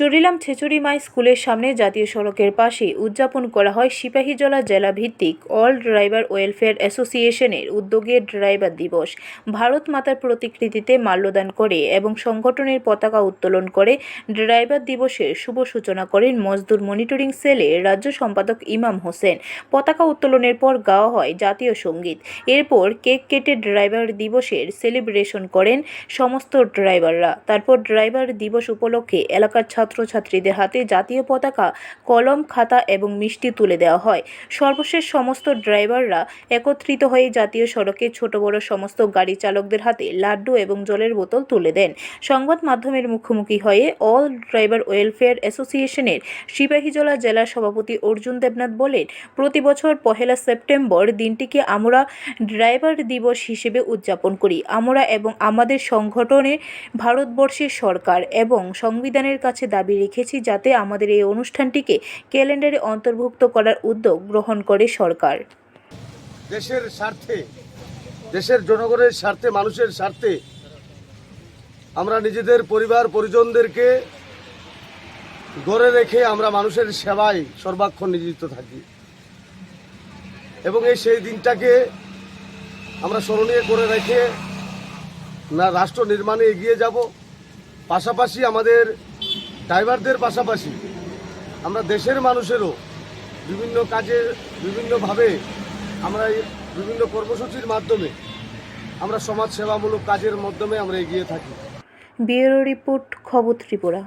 চুরিলাম ছেচুরিমাই স্কুলের সামনে জাতীয় সড়কের পাশে উদযাপন করা হয় সিপাহীজলা জেলা ভিত্তিক অল ড্রাইভার ওয়েলফেয়ার অ্যাসোসিয়েশনের উদ্যোগে ড্রাইভার দিবস। ভারত মাতার প্রতিকৃতিতে মাল্যদান করে এবং সংগঠনের পতাকা উত্তোলন করে ড্রাইভার দিবসের শুভ সূচনা করেন মজদুর মনিটরিং সেলের রাজ্য সম্পাদক ইমাম হোসেন। পতাকা উত্তোলনের পর গাওয়া হয় জাতীয় সংগীত। এরপর কেক কেটে ড্রাইভার দিবসের সেলিব্রেশন করেন সমস্ত ড্রাইভাররা। তারপর ড্রাইভার দিবস উপলক্ষে এলাকার ছাত্রছাত্রীদের হাতে জাতীয় পতাকা, কলম, খাতা এবং মিষ্টি তুলে দেওয়া হয়। সর্বশেষ সমস্ত ড্রাইভাররা একত্রিত হয়ে জাতীয় সড়কে ছোট বড় সমস্ত গাড়ি চালকদের হাতে লাড্ডু এবং জলের বোতল তুলে দেন। সংবাদ মাধ্যমের মুখোমুখি হয়ে অল ড্রাইভার ওয়েলফেয়ার অ্যাসোসিয়েশনের সিপাহীজলা জেলার সভাপতি অর্জুন দেবনাথ বলেন, প্রতি বছর পহেলা সেপ্টেম্বর দিনটিকে আমরা ড্রাইভার দিবস হিসেবে উদযাপন করি। আমরা এবং আমাদের সংগঠনে ভারতবর্ষের সরকার এবং সংবিধানের কাছে দাবি রেখেছি যাতে আমাদের এই অনুষ্ঠানটিকে ক্যালেন্ডারে অন্তর্ভুক্ত করার উদ্যোগ গ্রহণ করে সরকার। দেশের স্বার্থে, দেশের জনগণের স্বার্থে, মানুষের স্বার্থে আমরা নিজেদের পরিবার, পরিজনদেরকে গড়ে রেখে আমরা মানুষের সেবায় সর্বাক্ষণ নিয়োজিত থাকি। এবং এই সেই দিনটাকে আমরা স্মরণীয় করে রেখে না, রাষ্ট্র নির্মাণে এগিয়ে যাব। পাশাপাশি আমাদের ড্রাইভারদের পাশাপাশি আমরা দেশের মানুষেরও বিভিন্ন কাজের, বিভিন্নভাবে আমরা বিভিন্ন কর্মসূচির মাধ্যমে আমরা সমাজ সেবামূলক কাজের মাধ্যমে আমরা এগিয়ে থাকি। ব্যুরো রিপোর্ট খবর ত্রিপুরা।